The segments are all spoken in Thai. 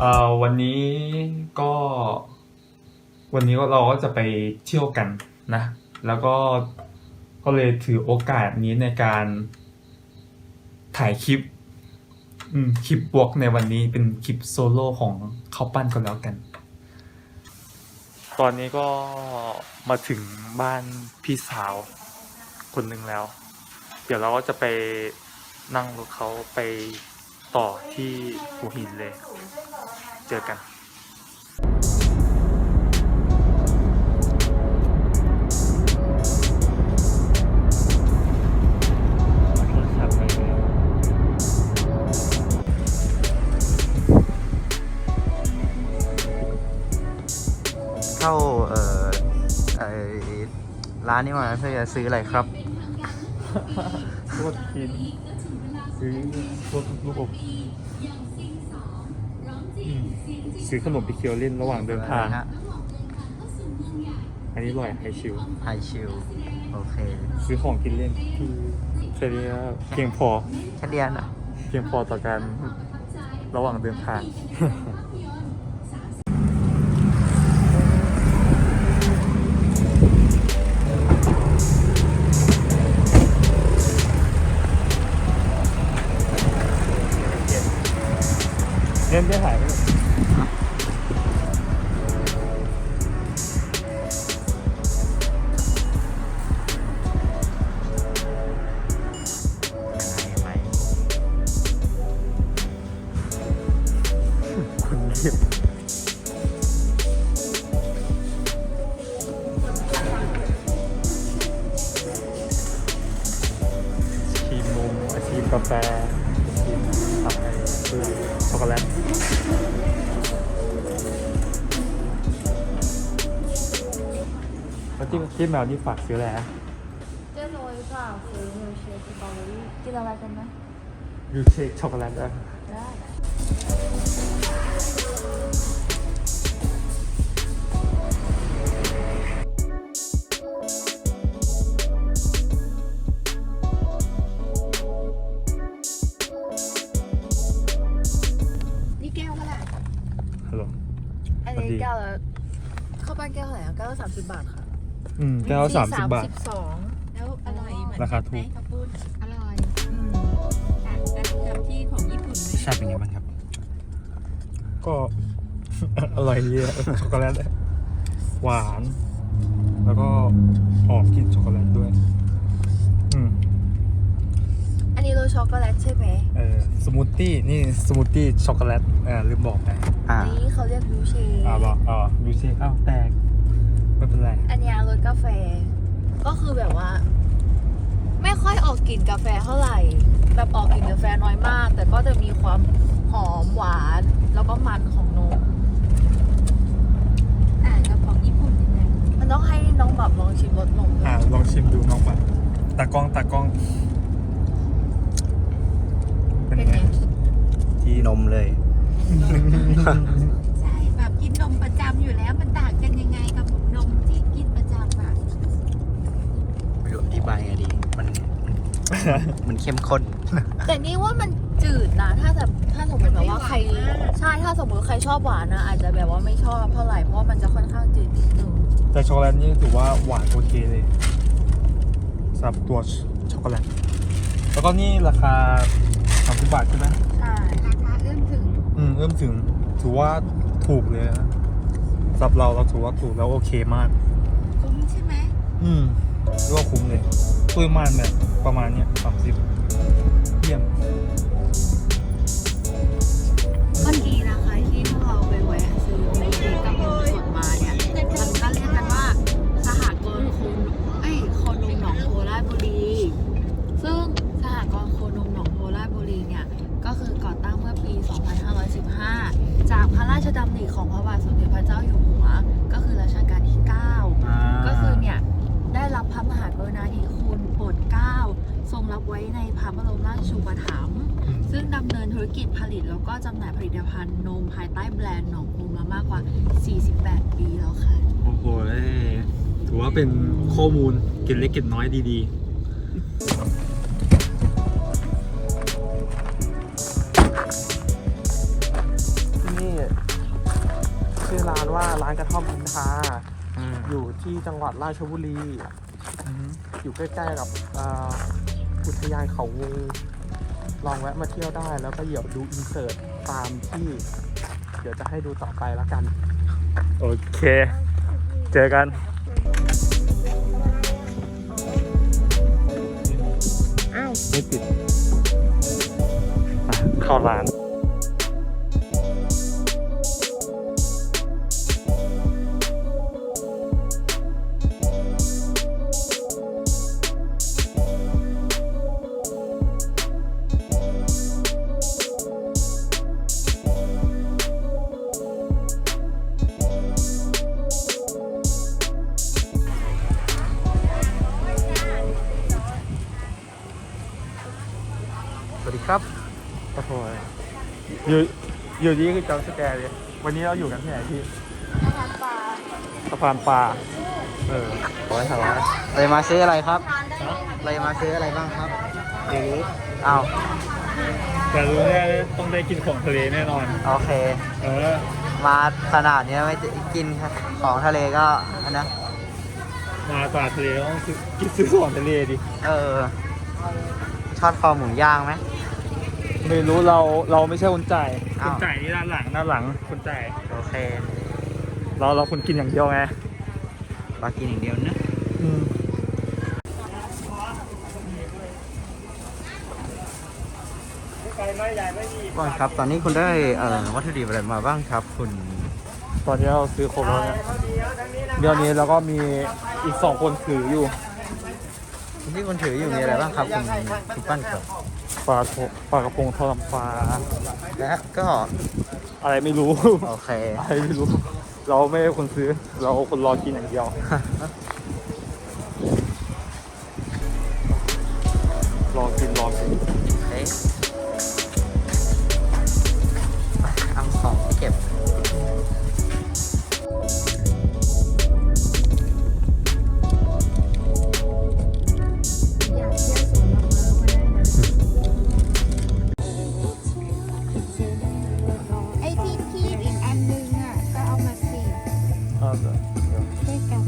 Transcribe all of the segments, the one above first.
เอ่อวันนี้ก็ วันนี้เราก็จะไปเที่ยวกันนะ แล้วก็ก็เลยถือโอกาสนี้ในการถ่ายคลิปคลิปบวกในวันนี้เป็นคลิปโซโล่ของเขาปั้นก็แล้วกัน ตอนนี้ก็มาถึงบ้านพี่สาวคนหนึ่งแล้ว เดี๋ยวเราก็จะไปนั่งรถเขาไปต่อที่หัวหินเลย เจอกันเข้าเอ่อไอร้านนี้มาเพื่อจะซื้ออะไรครับ โคตรกินซื้อพวกลูกอม ซื้อขนมไปเคี้ยวเล่นระหว่างเดินทาง ฮะอันนี้อร่อยไฮชิลไฮชิลโอเคซื้อของกินเล่นที่แค่นี้ก็เพียงพอ แค่เรียนอะเพียงพอต่อการระหว่างเดินทาง เล่นได้หายไปยั คุณเรียบชีมนมอาชีพกาแฟอาชีพทำอะไรคือช็อกโกแลตแล้วที่ที่แมวนี่ฝากซื้ออะไรฮะเจ๊โรยเปล่าซื้อมิลเชคสตรอเบอรี่กินอะไรกันไหมยูเชคช็อกโกแลตด้วยได้ ดีนี้แก้วละข้าวปั้นแก้วเท่าไหร่อะแก้วละสามสิบบาทค่ะอืมแก้วสามสิบบาทสิบสองแล้วอร่อยเหมือนราคาถูกไหมข้าวปุ้นอร่อยอืมต่างกันกับที่ของญี่ปุ่นไหมชาติเป็นไงบ้างครับ ก็ อร่อยดีอะช็อกโกแลตอะหวาน แล้วก็หอมกลิ่นช็อกโกแลตด้วยอืมอั นนี้โรยช็อกโกแลตใช่ไหมเออสมูทตี้นี่สมูทตี้ช็อกโกแลตอ่าลืมบอกไปอ่าอันนี้เขาเรียกมิลเชคอ่าบอกอ่ายูเชคอ้าวแตกไม่เป็นไรอันเนี้ยรสกาแฟ ก็คือแบบว่า ไม่ค่อยออกกลิ่นกาแฟเท่าไหร่ แบบออกกลิ่นกาแฟน้อยมาก แต่ก็จะมีความหอมหวาน แล้วก็มันของนมต่างกับของญี่ปุ่นยังไงมันต้องให้น้องแบบลองชิมรสนมด้วอ่ายลองชิมดูน้องปัดตากล้องตากล้อง เป็นเป็นไงไงที่นมเลย ใช่แบบกินนมประจำอยู่แล้วมันต่างกันยังไงกับนมที่กินประจำอะไม่รู้อธิบายไงดี มันมันมันเข้มข้น แต่นี่ว่ามันจืดนะ ถ้าแบบถ้าสมมติแบบว่าใครใช่ถ้าสมมติใครชอบหวานนะอาจจะแบบว่าไม่ชอบเท่าไหร่เพราะว่ามันจะค่อนข้างจืดนิดนึงแต่ช็อกโกแลตนี่ถือว่าหวานโอเคเลยสำหรับตัวช็อกโกแลต แล้วก็นี่ราคา สามสิบบาทใช่ไหมใช่ราคาเอื้อมถึงอืมเอื้อมถึงถือว่าถูกเลยนะสำหรับเราเราถือว่าถูกแล้วโอเคมาก คุ้มใช่ไหมอืมเรียกว่าคุ้มเลยตุ้ยมานแบบประมาณเนี้ยสามสิบเยี่ยมับไว้ในพระบรมราชูปถัมภ์ซึ่งดำเนินธุรกิจผลิตแล้วก็จำหน่ายผลิตภัณฑ์นมภายใต้แบรนด์หนองโพมามากกว่า 48 ปีแล้วค่ะ โอ้โหถือว่าเป็นข้อมูลเก็ดเล็กเก็ดน้อยดีๆชื่อร้านว่าร้านกระท่อมพินทาอยู่ที่จังหวัดราชบุรี อยู่ใกล้ๆกับ อ่าอุทยานเขางูลองแวะมาเที่ยวได้ แล้วก็เดี๋ยวดูอินเสิร์ตตามที่ เดี๋ยวจะให้ดูต่อไปแล้วกัน โอเค เจอกัน อ้าว ไม่ติดอะเข้าร้าน อยู่นี่คือจำสแกร์เลย วันนี้เราอยู่กันที่ไหนพี่สะพานปลาเออร้อยห้าร้อยเลยมาซื้ออะไรครับเลยมาซื้ออะไรบ้างครับเดี๋ยวรู้อ้าวแต่รู้แน่เลยต้องได้กินของทะเลแน่นอน โอเค เออ มาขนาดเนี้ยไม่กินของทะเลก็อันนะมาตลาดทะเลต้องซื้อกินซื้อของทะเลดิ เออทอดคอหมูย่างไหม ไม่รู้เราเราไม่ใช่คนจ่ายอ้าวคนจ่ายนี่ด้านหลังด้านหลังคนจ่ายโอเค เราเราคนกินอย่างเดียวไงปลากินอย่างเดียวนะอืมก่อนครับตอนนี้คุณได้เอ่อวัตถุดิบอะไรมาบ้างครับ คุณตอนนี้เราซื้อครบแล้วนะเดี๋ยวนี้เราก็มีอีกสองคนถืออยู่ที่คุณถืออยู่มีอะไรบ้างครับคุณคุณปั้นครับ ปลาโถปลากระพงทอดน้ำปลาและก็อะไรไม่รู้ โอเค อะไรไม่รู้ เราไม่ใช่คนซื้อ เราคนรอกินอย่างเดียว รอกินรอกินเอ๊ะเอ ไอ้ที่คีบอีกอันนึงอะ ก็เอามาสีบเอาเถอะด้วยกัน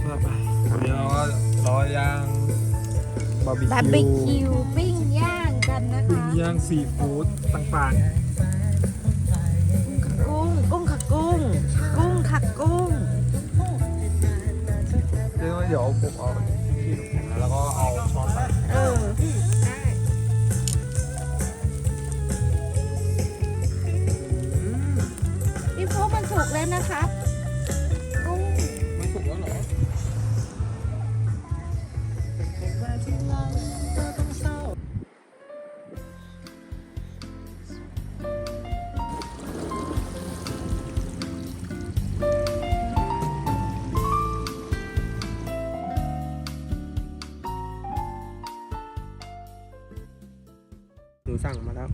เมื่อไปวันนี้เราก็รอย่างบาร์บีบาร์บีคิคิววปิ้งย่างกันนะปิ้งคะ ย่างซีฟู้ดต่างกุ้ง กุ้งค่ะกุ้ง กุ้งค่ะกุ้ง ๆเดี๋ยวผมเอาที่น้ำแข็งแล้วก็เอา นสุกแล้วนะครับกุ้งไม่ถูกแล้วเหรอหนูสั่งมาแล้ว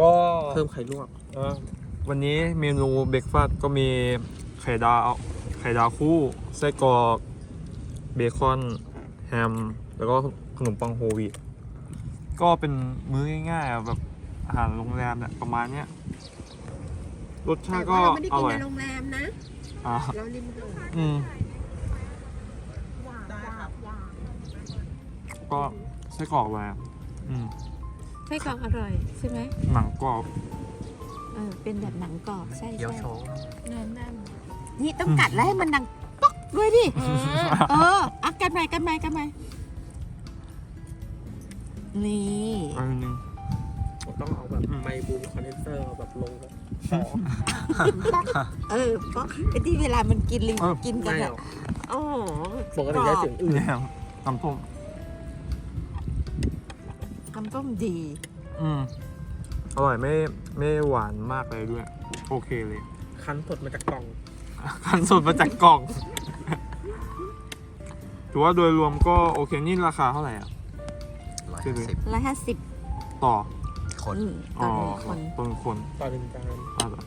ก็เพิ่มไข่ลวกเออ วันนี้เมนูเบรกฟาสต์ก็มีไข่ดาว ไข่ดาวคู่ ไส้กรอก เบคอน แฮม แล้วก็ขนมปังโฮลวีตก็เป็นมื้อง่ายๆอะแบบอาหารโรงแรมเนี่ยประมาณเนี้ย รสชาแต่ติก็ว่าเราไม่ได้อกินร่อยในโรงแรมนะ อ่าเราริมถนนอืม ก็ไส้กรอกมาอืม ไส้กรอกอร่อยใช่ไหมหนังกรอบเออเป็นแบบหนังกรอบใช่เกี๊ยวใช่โชว์เนินนั่นนี่ต้องกัดแล้วให้มันดังป๊อกด้วยดิเอออะกันใหม่กันใหม่กันใหม่นี่ อันนึงต้องเอาแบบไมค์บูมคอนเดนเซอร์แบบลงแบบเออป๊อกไอ้ที่เวลามันกินลิงเออ กินกันไม่อะเอาโอ้โหปกติใช้เสียงอื่นเนี่ยน้ำส้มน้ำต้มดี อืม อร่อยไม่ไม่หวานมากเลยด้วย โอเคเลย คั้นสดมาจากกล่อง คันสดมาจากกล่อง ถือว่าโดยรวมก็โอเคนี่ราคาเท่าไหร่อะ ร้อยคือห้าสิบร้อยห้าสิบต่อคนต่อ๋ออหนึ่งคนต้นคนต่อหนึ่งจาน อะ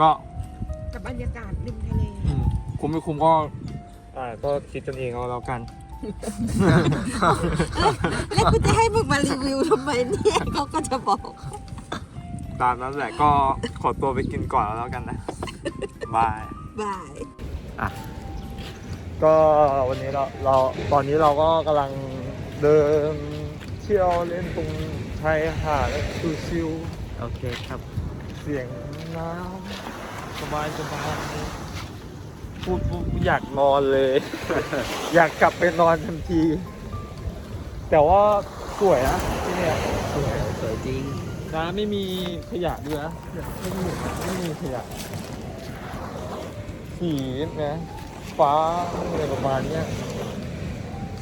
ก็กับบรรยากาศริมทะเล อืมคุ้มไม่คุ้มก็อ่าก็คิดกันเองเอาแล้วกัน แล้วกูจะให้มึงมารีวิวทำไมเนี่ยเขาก็จะบอก ตามนั้นแหละก็ขอตัวไปกินก่อนแล้วกันนะบายบบาย อะ ก็วันนี้เราเราตอนนี้เราก็กำลังเดินเที่ยวเล่นตรงชายหาดชิวโอเคครับ ๆเสียงน้ำสบายสบาย พูดปุ๊บอยากนอนเลย อยากกลับไปนอนทันที แต่ว่าสวยนะที่เนี่ยสวยสวยจริงน้ำไม่มีขยะด้วยนะไม่มีไม่มีขยะสีนะฟ้าอะไรประมาณเนี้ย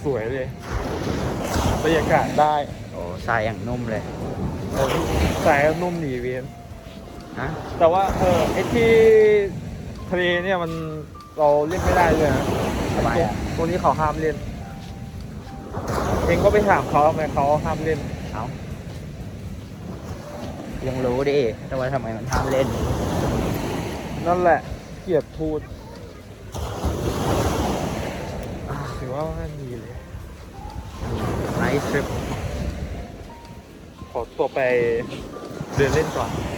สวยเลยบรรยากาศได้โอ้ทรายอย่างนุ่มเลยเออสายนุ่มหนีเวียนฮะแต่ว่าเออไอที่ทะเลเนี่ยมัน เราเล่นไม่ได้เลยนะทำไมอะตรงนี้เขาห้ามเล่น เองก็ไปถามเขาทำไมเขาห้ามเล่น เอายังรู้ดิแต่ว่าทำไมมันห้ามเล่น นั่นแหละเกลียดพูดอะถือว่าดีเลยไนท์ทริปขอตัวไปเดินเล่นก่อนโ